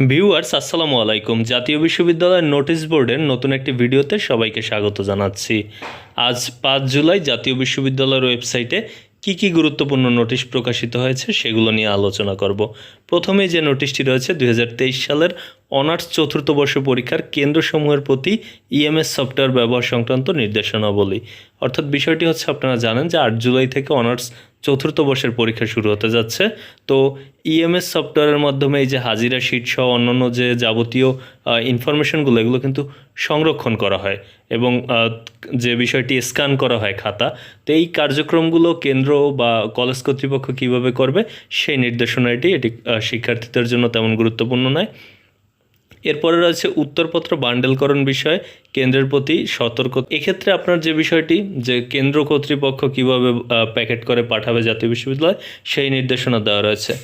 Viewers, আসসালামু আলাইকুম। জাতীয় বিশ্ববিদ্যালয়ের নোটিশ বোর্ডের নতুন একটি ভিডিওতে সবাইকে স্বাগত জানাচ্ছি। আজ পাঁচ জুলাই জাতীয় বিশ্ববিদ্যালয়ের ওয়েবসাইটে কি কি গুরুত্বপূর্ণ নোটিশ প্রকাশিত হয়েছে সেগুলো নিয়ে আলোচনা করব। প্রথমে যে নোটিশটি রয়েছে, দুই হাজার তেইশ সালের অনার্স চতুর্থ বর্ষ পরীক্ষার কেন্দ্রসমূহের প্রতি ইএমএস সফটওয়্যার ব্যবহার সংক্রান্ত নির্দেশনাবলী। অর্থাৎ বিষয়টি হচ্ছে আপনারা জানেন যে আট জুলাই থেকে অনার্স চতুর্থ বর্ষের পরীক্ষা শুরু হতে যাচ্ছে। তো ইএমএস সফটওয়্যারের মাধ্যমে এই যে হাজিরা শিট সহ অন্যান্য যে যাবতীয় ইনফরমেশনগুলো এগুলো কিন্তু সংরক্ষণ করা হয় এবং যে বিষয়টি স্ক্যান করা হয় খাতা, তো এই কার্যক্রমগুলো কেন্দ্র বা কলেজ কর্তৃপক্ষ কীভাবে করবে, সেই নির্দেশনাটি এটি শিক্ষার্থীদের জন্য তেমন গুরুত্বপূর্ণ নয়। এরপরে রয়েছে উত্তরপত্র বান্ডেলকরণ বিষয়ে, কেন্দ্রের প্রতি সতর্ক। এক্ষেত্রে আপনার যে বিষয়টি, যে কেন্দ্র কর্তৃপক্ষ কীভাবে প্যাকেট করে পাঠাবে জাতীয় বিশ্ববিদ্যালয়, সেই নির্দেশনা দেওয়া রয়েছে।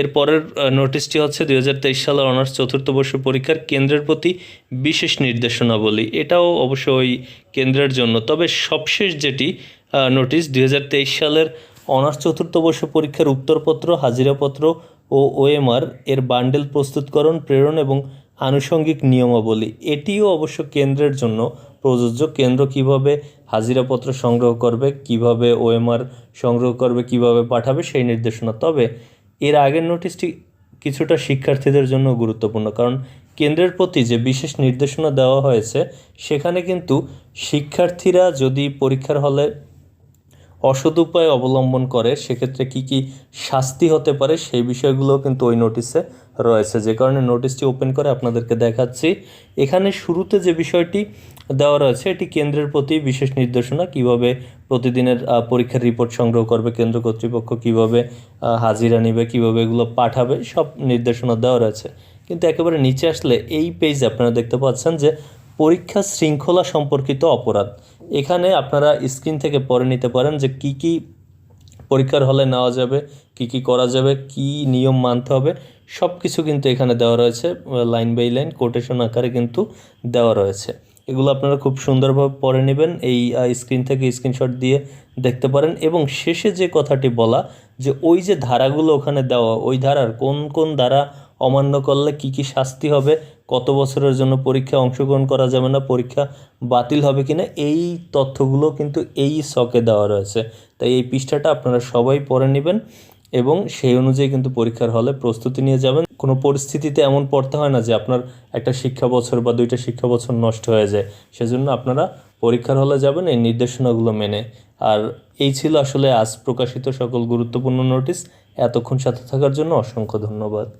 এরপরের নোটিশটি হচ্ছে দুই হাজার তেইশ সালের অনার্স চতুর্থ বর্ষ পরীক্ষার কেন্দ্রের প্রতি বিশেষ নির্দেশনাবলী। এটাও অবশ্য ওই কেন্দ্রের জন্য। তবে সবশেষ যেটি নোটিশ, দুই হাজার তেইশ সালের অনার্স চতুর্থ বর্ষ পরীক্ষার উত্তরপত্র, হাজিরাপত্র ও ওএমআর, এর বান্ডেল প্রস্তুতকরণ, প্রেরণ এবং আনুষঙ্গিক নিয়মাবলী। এটিও অবশ্য কেন্দ্রের জন্য প্রযোজ্য। কেন্দ্র কীভাবে হাজিরাপত্র সংগ্রহ করবে, কীভাবে ওএমআর সংগ্রহ করবে, কীভাবে পাঠাবে সেই নির্দেশনা। তবে এর আগের নোটিশটি কিছুটা শিক্ষার্থীদের জন্য গুরুত্বপূর্ণ, কারণ কেন্দ্রের প্রতি যে বিশেষ নির্দেশনা দেওয়া হয়েছে, সেখানে কিন্তু শিক্ষার্থীরা যদি পরীক্ষার হলে অসৎ উপায় অবলম্বন করে, সেক্ষেত্রে কি কি শাস্তি হতে পারে সেই বিষয়গুলো কিন্তু ওই নোটিশে রয়েছে। যে কারণে নোটিশটি ওপেন করে আপনাদেরকে দেখাচ্ছি। এখানে শুরুতে যে বিষয়টি দেওয়া রয়েছে, এটি কেন্দ্রের প্রতি বিশেষ নির্দেশনা, কীভাবে প্রতিদিনের পরীক্ষার রিপোর্ট সংগ্রহ করবে, কেন্দ্র কর্তৃপক্ষ কীভাবে হাজিরা নেবে, কীভাবে এগুলো পাঠাবে, সব নির্দেশনা দেওয়া রয়েছে। কিন্তু একেবারে নিচে আসলে এই পেজে আপনারা দেখতে পাচ্ছেন যে পরীক্ষা শৃঙ্খলা সম্পর্কিত অপরাধ। এখানে আপনারা স্ক্রিন থেকে পড়ে নিতে পারেন যে কি কি পরীক্ষার হলে নেওয়া যাবে, কি কি করা যাবে, কি নিয়ম মানতে হবে সব কিছু কিন্তু এখানে দেওয়া রয়েছে, লাইন বাই লাইন কোটেশন আকারে কিন্তু দেওয়া রয়েছে। এগুলো আপনারা খুব সুন্দরভাবে পড়ে নেবেন, এই স্ক্রিন থেকে স্ক্রিনশট দিয়ে দেখতে পারেন এবং শেষে যে কথাটি বলা, যে ওই যে ধারাগুলো ওখানে দেওয়া, ওই ধারার কোন কোন ধারা অমান্য করলে কি কি শাস্তি হবে কত বছরের জন্য পরীক্ষায় অংশগ্রহণ করা যাবে না, পরীক্ষা বাতিল হবে কিনা, এই তথ্যগুলো কিন্তু এই শকে দেওয়া রয়েছে। তাই এই পৃষ্ঠাটা আপনারা সবাই পড়ে নেবেন এবং সেই অনুযায়ী কিন্তু পরীক্ষার হলে প্রস্তুতি নিয়ে যাবেন। কোনো পরিস্থিতিতে এমন পড়তে হয় না যে আপনার একটা শিক্ষা বছর বা দুইটা শিক্ষা বছর নষ্ট হয়ে যায়। সেজন্য আপনারা পরীক্ষার হলে যাবেন এই নির্দেশনাগুলো মেনে। আর এই ছিল আসলে আজ প্রকাশিত সকল গুরুত্বপূর্ণ নোটিশ। এতক্ষণ সাথে থাকার জন্য অসংখ্য ধন্যবাদ।